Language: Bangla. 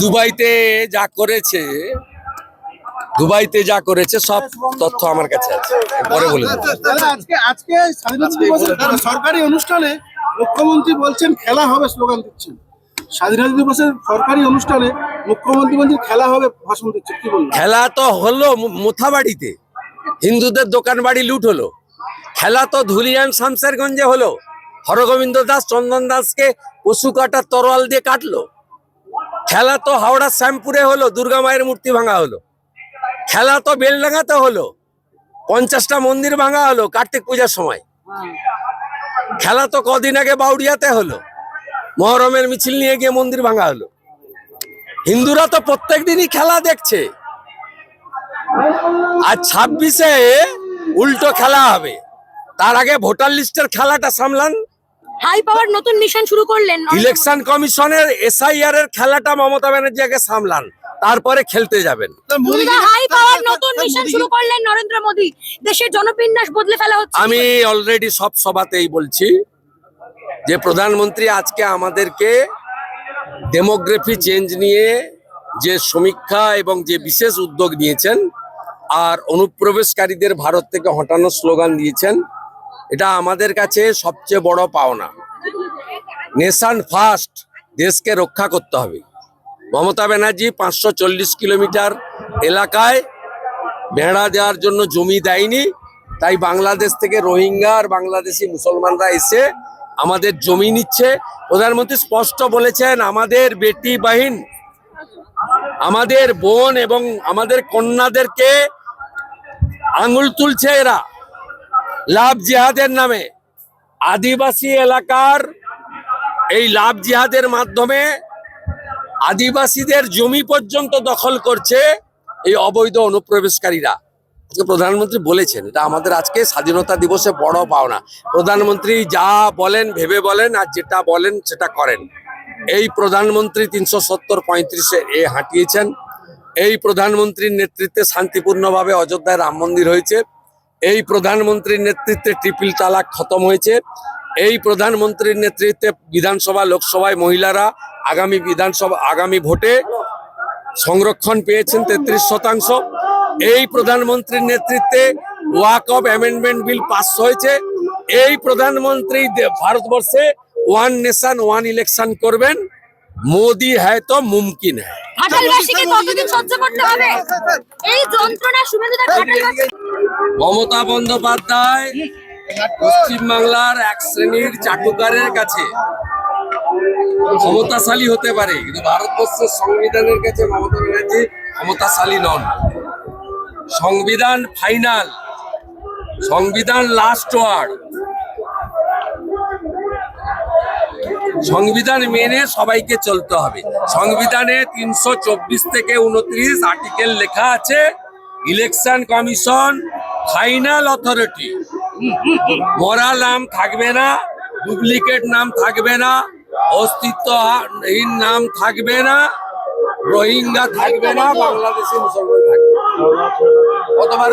দুবাইতে যা করেছে দুবাইতে যা করেছে সব তথ্য আমার কাছে আছে। পরে বলে সরকারি অনুষ্ঠানে মুখ্যমন্ত্রী বলছেন খেলা হবে স্লোগান দিচ্ছেন। স্বাধীনতা দিবসের সরকারি অনুষ্ঠানে মুখ্যমন্ত্রী বলছেন খেলা হবে ভাষণ দিচ্ছেন। কি বললেন? খেলা তো হলো মোথাবাড়িতে। হিন্দুদের দোকান বাড়ি লুট হলো। খেলা তো ধুলিয়ান শামসেরগঞ্জে হলো। হরগোবিন্দ দাস, চন্দন দাসকে পশু কাটার তরোয়াল দিয়ে কাটলো। খেলা তো হাওড়া শ্যামপুরে হলো, দুর্গা মায়ের মূর্তি ভাঙা হলো। খেলা তো বেলডাঙ্গাতে হলো, পঞ্চাশটা মন্দির ভাঙা হলো কার্তিক পূজার সময়। খেলা তো কদিন আগে বাউরিয়াতে হলো, মহরমের মিছিল নিয়ে গিয়ে মন্দির ভাঙা হলো। হিন্দুরা তো প্রত্যেক দিনই খেলা দেখছে। আর ছাব্বিশে উল্টো খেলা হবে। তার আগে ভোটার লিস্টের খেলাটা সামলান হাই পাওয়ার নতুন মিশন শুরু করলেন ইলেকশন কমিশনের এসআইআর এর খেলাটা মমতা ব্যানার্জি আগে সামলান তারপরে খেলতে যাবেন। হাই পাওয়ার নতুন মিশন শুরু করলেন নরেন্দ্র মোদী। দেশের জনবিন্যাস বদলে ফেলা হচ্ছে। আমি অলরেডি সব সভাতেই বলছি যে প্রধানমন্ত্রী আজকে আমাদেরকে ডেমোগ্রাফি চেঞ্জ নিয়ে যে সমীক্ষা এবং যে বিশেষ উদ্যোগ নিয়েছেন আর অনুপ্রবেশকারীদের ভারত থেকে হটানোর স্লোগান দিয়েছেন এটা আমাদের কাছে সবচেয়ে বড় পাওনা। নেশান ফার্স্ট দেশকে রক্ষা করতে হবে। মমতা ব্যানার্জি পাঁচশো চল্লিশ কিলোমিটার এলাকায় ভেড়া দেওয়ার জন্য জমি দেয়নি। তাই বাংলাদেশ থেকে রোহিঙ্গা আর বাংলাদেশি মুসলমানরা এসে আমাদের জমি নিচ্ছে। প্রধানমন্ত্রী স্পষ্ট বলেছেন, আমাদের বেটি বাহিন, আমাদের বোন এবং আমাদের কন্যাদেরকে আঙুল তুলছে এরা। লাভ জিহাদের নামে। আদিবাসী এলাকার এই লাভ জিহাদের মাধ্যমে আদিবাসীদের জমি পর্যন্ত দখল করছে এই অবৈধ অনুপ্রবেশকারীরা। আজকে প্রধানমন্ত্রী বলেছেন, এটা আমাদের আজকে স্বাধীনতা দিবসে বড় পাওনা। প্রধানমন্ত্রী যা বলেন, ভেবে বলেন, আর যেটা বলেন, সেটা করেন। এই প্রধানমন্ত্রী তিনশো সত্তর পঁয়ত্রিশে এ হাঁটিয়েছেন। এই প্রধানমন্ত্রীর নেতৃত্বে শান্তিপূর্ণভাবে অযোধ্যায় রাম মন্দির হয়েছে। এই প্রধানমন্ত্রীর নেতৃত্বে ট্রিপল তালাক খতম হয়েছে। এই প্রধানমন্ত্রীর নেতৃত্বে বিধানসভা, লোকসভায় মহিলারা আগামী বিধানসভা, আগামী ভোটে সংরক্ষণ পেয়েছেন তেত্রিশ শতাংশ। এই প্রধানমন্ত্রীর নেতৃত্বে walk of amendment bill pass হয়েছে। এই প্রধানমন্ত্রী ভারতবর্ষে ওয়ান নেশন, ওয়ান ইলেকশন করবেন। মোদি হ্যায় তো মুমকিন ঘাটালবাসীকে কতদিন সহ্য করতে হবে? এই যন্ত্রণা মমতা বন্দ্যোপাধ্যায় পশ্চিমবাংলার এক শ্রেণির চাটুকারের কাছে। ক্ষমতাশালী হতে পারে, কিন্তু ভারতবর্ষের সংবিধানের কাছে মমতা ব্যানার্জি ক্ষমতাশালী নন। সংবিধান ফাইনাল, সংবিধান লাস্ট ওয়ার্ড সংবিধান মেনে সবাইকে চলতে হবে। সংবিধানে তিনশো চব্বিশ থেকে উনত্রিশ আর্টিকেল লেখা আছে। ইলেকশন কমিশন ফাইনাল অথরিটি মরা নাম থাকবে না ডুপ্লিকেট নাম থাকবে না, অস্তিত্বহীন নাম থাকবে না, রোহিঙ্গা থাকবে না, বাংলাদেশি মুসলমান থাকবে। কতবার